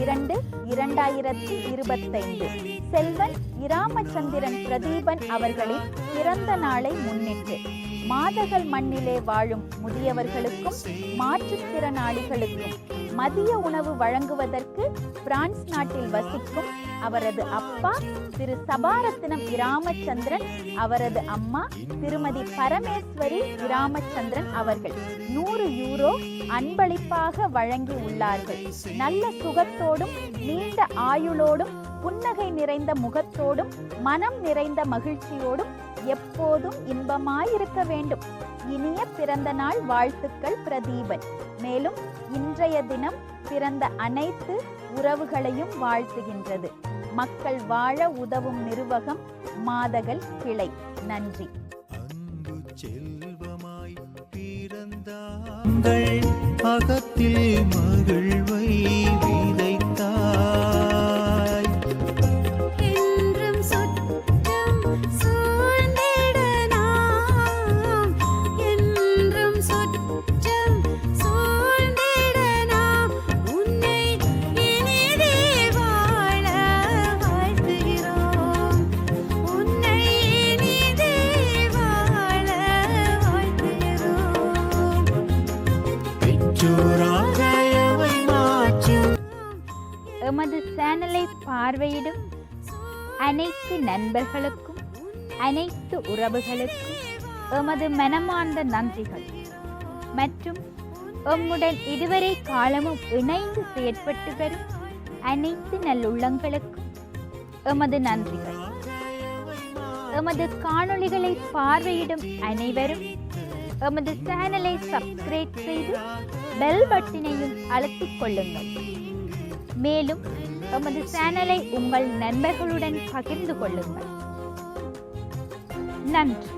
இரண்டு இரண்டாயிரத்தி இருபத்தைந்து. செல்வன் இராமச்சந்திரன் பிரதீபன் அவர்களின் பிறந்த நாளை முன்னிட்டு மாதகள் மண்ணிலே வாழும் முதியவர்களுக்கும் மாற்றுத்திறனாளிகளுக்கும் மதிய உணவு வழங்குவதற்கு பிரான்ஸ் நாட்டில் வசிக்கும் அவரது அப்பா திரு சபாரத்தினம் இராமச்சந்திரன் அவரது அம்மா திருமதி பரமேஸ்வரி இராமச்சந்திரன் அவர்கள் நூறு யூரோ அன்பளிப்பாக வழங்கி உள்ளார்கள். நல்ல சுகத்தோடும் நீண்ட ஆயுளோடும் புன்னகை நிறைந்த முகத்தோடும் மனம் நிறைந்த மகிழ்ச்சியோடும் எப்போதும் இன்பமாயிருக்க வேண்டும். இனிய பிறந்த நாள் வாழ்த்துக்கள் பிரதீபன். மேலும் இன்றைய தினம் பிறந்த அனைத்து உறவுகளையும் வாழ்த்துகின்றது. மக்கள் வாழ உதவும் நிர்வாகம் மாதகள் கிளை. நன்றி. அன்பு செல்வமாய் பிறந்தாங்கள் அகத்தில் மகிழ்வு எமது சேனலை பார்வையிடும் அனைத்து நண்பர்களுக்கும் அனைத்து உறவுகளுக்கும் எமது மனமார்ந்த நன்றிகள். மற்றும் எம்முடன் இதுவரை காலமும் இணைந்து செயற்பட்டு வரும் அனைத்து நல்லுள்ளங்களுக்கும் எமது நன்றிகள். எமது காணொளிகளை பார்வையிடும் அனைவரும் எமது சேனலை சப்ஸ்கிரைப் செய்து பெல் பட்டினையும் அழுத்திக் கொள்ளுங்கள். மேலும் எமது சேனலை உங்கள் நண்பர்களுடன் பகிர்ந்து கொள்ளுங்கள். நன்றி.